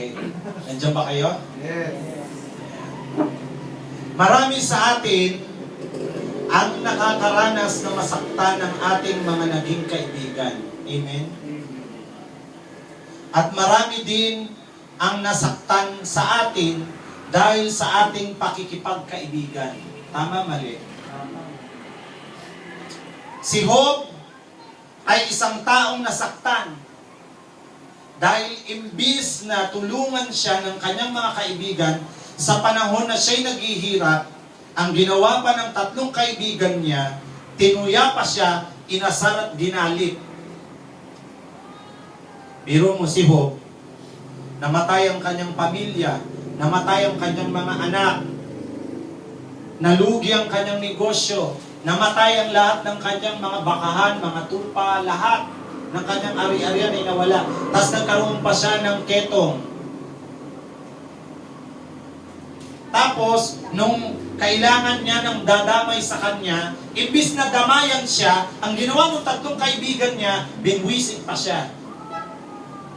Okay. Nandiyan ba kayo? Yes. Marami sa atin ang nakakaranas na masaktan ng ating mga naging kaibigan. Amen? At marami din ang nasaktan sa atin dahil sa ating pakikipagkaibigan. Tama, mali? Si Job ay isang taong nasaktan dahil imbis na tulungan siya ng kanyang mga kaibigan sa panahon na siya'y naghihirap, ang ginawa pa ng tatlong kaibigan niya, tinuya pa siya, inasar at ginalit. Biro mo si Job, namatay ang kanyang pamilya, namatay ang kanyang mga anak, nalugi ang kanyang negosyo, namatay ang lahat ng kanyang mga bakahan, mga tupa, lahat ng kanyang ari-arian ay nawala. Tapos nagkaroon pa siya ng ketong. Tapos, nung kailangan niya ng dadamay sa kanya, imbis na damayan siya, ang ginawa ng tatlong kaibigan niya, binwisit pa siya.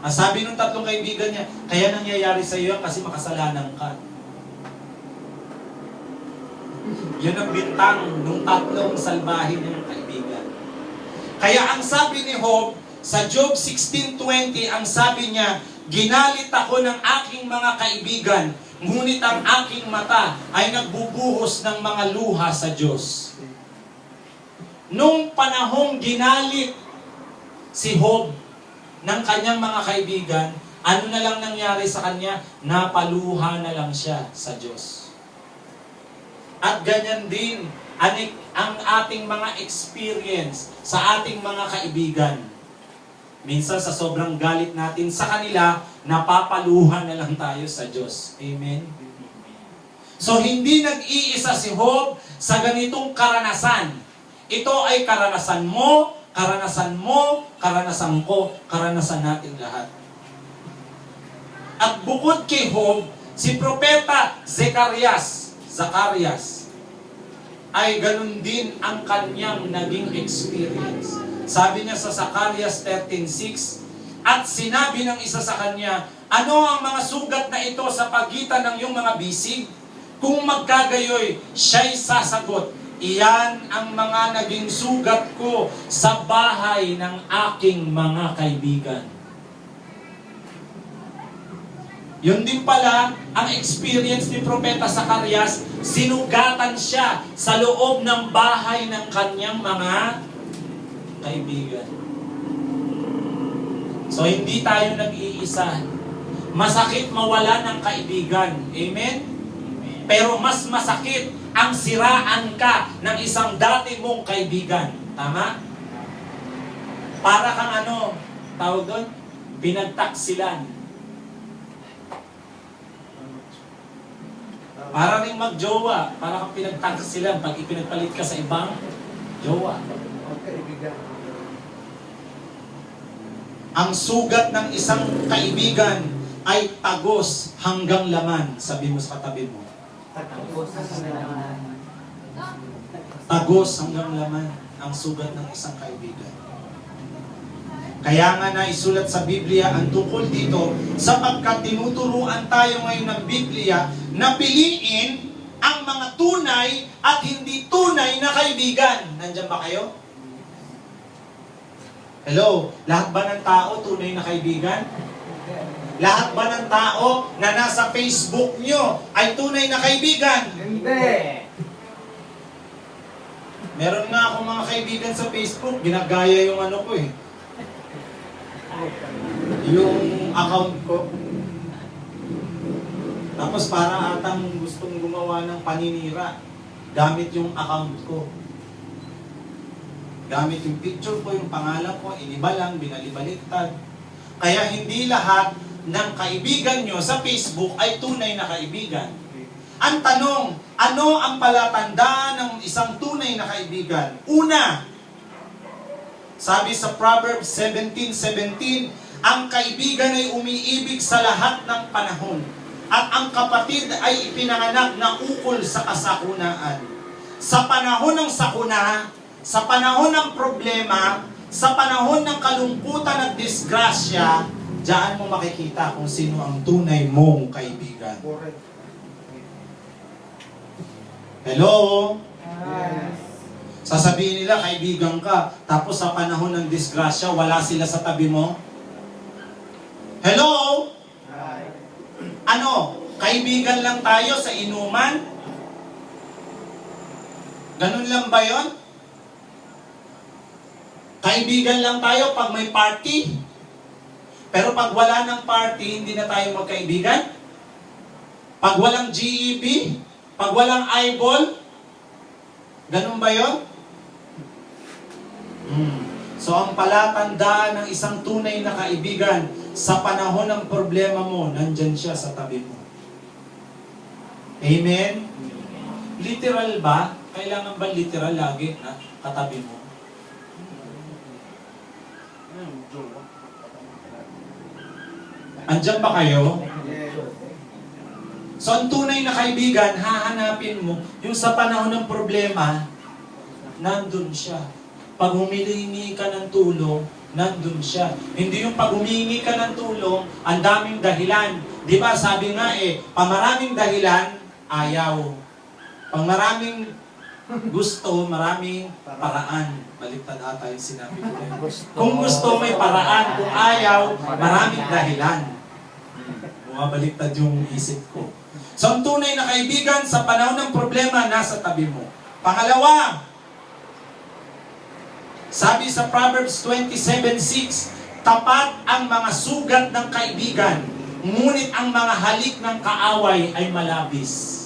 Ang sabi ng tatlong kaibigan niya, kaya nangyayari sa iyo kasi makasalanan ka. Yun ang bintang ng tatlong salbahin niyang kaibigan. Kaya ang sabi ni Job, sa Job 16.20, ang sabi niya, Ginalit ako ng aking mga kaibigan, ngunit ang aking mata ay nagbubuhos ng mga luha sa Diyos. Nung panahong ginalit si Job ng kanyang mga kaibigan, ano na lang nangyari sa kanya? Napaluha na lang siya sa Diyos. At ganyan din ang ating mga experience sa ating mga kaibigan. Minsan sa sobrang galit natin sa kanila, napapaluhan na lang tayo sa Diyos. Amen? So hindi nag-iisa si Job sa ganitong karanasan. Ito ay karanasan mo, karanasan mo, karanasan ko, karanasan natin lahat. At bukod kay Job, si Propeta Zecharias, Zacarias, ay ganun din ang kanyang naging experience. Sabi niya sa Zacarias 13.6, At sinabi ng isa sa kanya, Ano ang mga sugat na ito sa pagitan ng iyong mga bisig? Kung magkagayoy, siya'y sasagot, Iyan ang mga naging sugat ko sa bahay ng aking mga kaibigan. Yun din pala ang experience ni Propeta Zacarias, sinugatan siya sa loob ng bahay ng kanyang mga kaibigan. So hindi tayo nag-iisa. Masakit mawala ng kaibigan. Amen? Pero mas masakit ang siraan ka ng isang dati mong kaibigan. Tama? Para kang ano, tawag doon? Pinagtaksilan. Para rin magjowa, para kang pinagtaksilan pag ipinagpalit ka sa ibang jowa. Magkaibigan. Ang sugat ng isang kaibigan ay tagos hanggang laman. Sabi mo sa katabi mo. Tagos hanggang laman ang sugat ng isang kaibigan. Kaya nga na isulat sa Biblia ang tungkol dito sapagkat tinuturuan tayo ngayon ng Biblia na piliin ang mga tunay at hindi tunay na kaibigan. Nandiyan ba kayo? Hello? Lahat ba ng tao tunay na kaibigan? Lahat ba ng tao na nasa Facebook nyo ay tunay na kaibigan? Hindi. Meron nga akong mga kaibigan sa Facebook, ginagaya yung ano ko eh. Yung account ko. Tapos para atang gustong gumawa ng paninira gamit yung account ko. Gamit yung picture ko, yung pangalan ko, iniba lang, binalibaliktad. Kaya hindi lahat ng kaibigan nyo sa Facebook ay tunay na kaibigan. Ang tanong, ano ang palatandaan ng isang tunay na kaibigan? Una, sabi sa Proverbs 17:17, ang kaibigan ay umiibig sa lahat ng panahon at ang kapatid ay ipinanganak na ukol sa kasakunaan. Sa panahon ng sakuna, sa panahon ng problema, sa panahon ng kalungkutan at disgrasya, Diyan mo makikita kung sino ang tunay mong kaibigan. Hello? Yes. Sasabihin nila, kaibigan ka, tapos sa panahon ng disgrasya, wala sila sa tabi mo? Hello? Right. Ano? Kaibigan lang tayo sa inuman? Ganun lang ba yon? Kaibigan lang tayo pag may party? Pero pag wala ng party, hindi na tayo magkaibigan? Pag walang GEB? Pag walang eyeball? Ganun ba yon? Hmm. So ang palatandaan ng isang tunay na kaibigan sa panahon ng problema mo, nandyan siya sa tabi mo. Amen? Literal ba? Kailangan ba literal lagi na katabi mo? Andyan ba kayo? So ang tunay na kaibigan, hahanapin mo, yung sa panahon ng problema, nandun siya. Pag humilingi ka ng tulong, nandun siya. Hindi yung pag humingi ka ng tulong, ang daming dahilan. Di ba sabi nga eh, pamaraming dahilan, ayaw. Pag maraming gusto, maraming paraan. Baliktad ata yung sinabi ko. Kung gusto, may paraan. Kung ayaw, maraming dahilan. Bumabaliktad yung isip ko. So, ang tunay na kaibigan sa panahon ng problema, nasa tabi mo. Pangalawa, sabi sa Proverbs 27.6, tapat ang mga sugat ng kaibigan, ngunit ang mga halik ng kaaway ay malabis.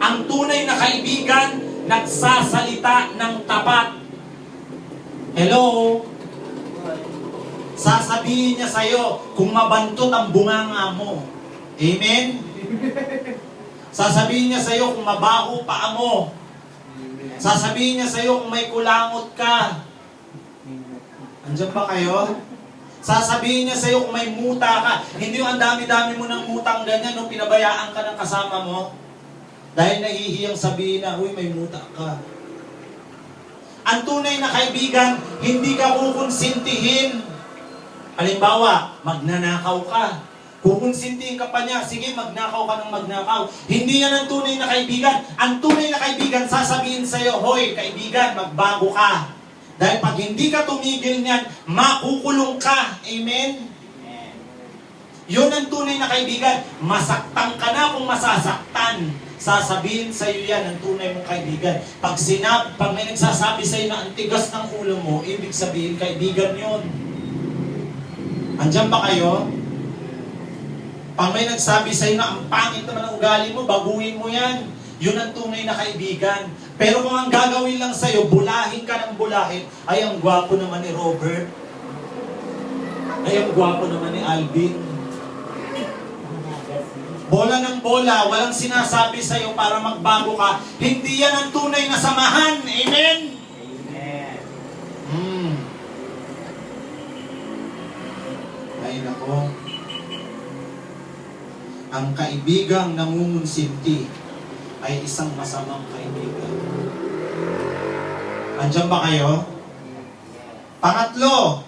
Ang tunay na kaibigan, nagsasalita ng tapat. Hello? Sasabihin niya sa'yo kung mabantot ang bunganga mo. Amen? Sasabihin niya sa'yo kung mabaho paa mo. Sasabihin niya sa'yo kung may kulangot ka. Andiyan ba kayo? Sasabihin niya sa'yo kung may muta ka. Hindi yung ang dami-dami mo ng mutang ganyan nung pinabayaan ka ng kasama mo. Dahil nahihiyang sabihin na, uy, may muta ka. Ang tunay na kaibigan, hindi ka kukonsintihin. Halimbawa, magnanakaw ka. Kukonsintihin ka pa niya, sige, magnakaw ka ng magnakaw. Hindi yan ang tunay na kaibigan. Ang tunay na kaibigan, sasabihin sa'yo, hoy, kaibigan, magbago ka. Dahil pag hindi ka tumigil niyan, makukulong ka. Amen? Yun ang tunay na kaibigan. Masaktan ka na kung masasaktan. Sasabihin sa iyo yan ang tunay mong kaibigan. Pag sinab, pag may nagsasabi sa iyo na ang tigas ng ulo mo, ibig sabihin kaibigan yon. Andiyan ba kayo? Pag may nagsabi sa iyo na ang pangit naman ang ugali mo, baguhin mo yan. Yun ang tunay na kaibigan. Pero kung ang gagawin lang sa iyo, bulahin ka ng bulahin, ay ang gwapo naman ni Robert. Ay ang gwapo naman ni Alvin. Bola ng bola, walang sinasabi sa iyo para magbago ka. Hindi yan ang tunay na samahan. Amen? Hmm. Ay nako. Ang kaibigang nangungunsinti ay isang masamang kaibigan. Andiyan ba kayo? Pangatlo,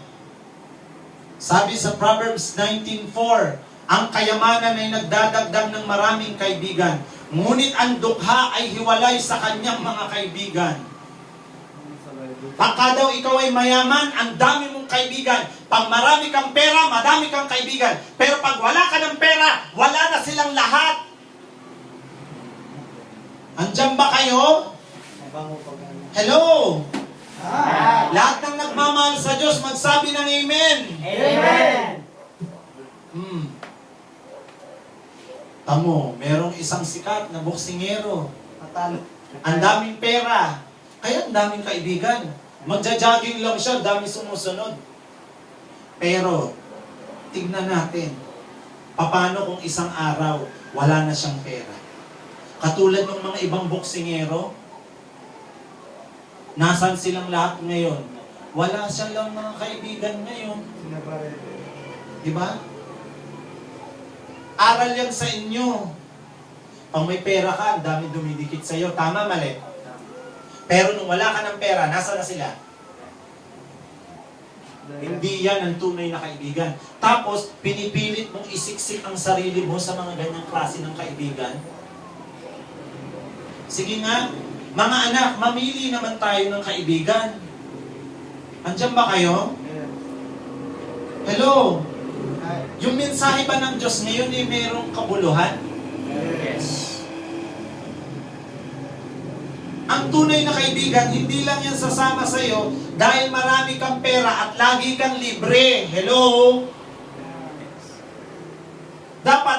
sabi sa Proverbs 19.4, ang kayamanan ay nagdadagdag ng maraming kaibigan, ngunit ang dukha ay hiwalay sa kanyang mga kaibigan. Pagka daw ikaw ay mayaman, ang dami mong kaibigan. Pag marami kang pera, madami kang kaibigan. Pero pag wala ka ng pera, wala na silang lahat. Andiyan ba kayo? Hello? Ah! Lahat ng nagmamahal sa Diyos, magsabi ng Amen. Amen! Hmm. Tamo, merong isang sikat na boksingero. Matalo. Ang daming pera. Kaya ang daming kaibigan. Magja-jogging lang siya, dami sumusunod. Pero, tignan natin, paano kung isang araw, wala na siyang pera? Katulad ng mga ibang boksingero, nasan silang lahat ngayon? Wala siya lang mga kaibigan ngayon. Di ba? Aral yan sa inyo. Pag may pera ka, ang dami dumidikit sa'yo. Tama, mali. Pero nung wala ka ng pera, nasa na sila? Hindi yan ang tunay na kaibigan. Tapos, pinipilit mong isiksik ang sarili mo sa mga ganyang klase ng kaibigan. Sige nga, mga anak, mamili naman tayo ng kaibigan. Andiyan ba kayo? Hello? Yung mensahe ba ng Diyos ngayon ay mayroong kabuluhan? Yes. Ang tunay na kaibigan, hindi lang yan sasama sa'yo dahil marami kang pera at lagi kang libre. Hello? Dapat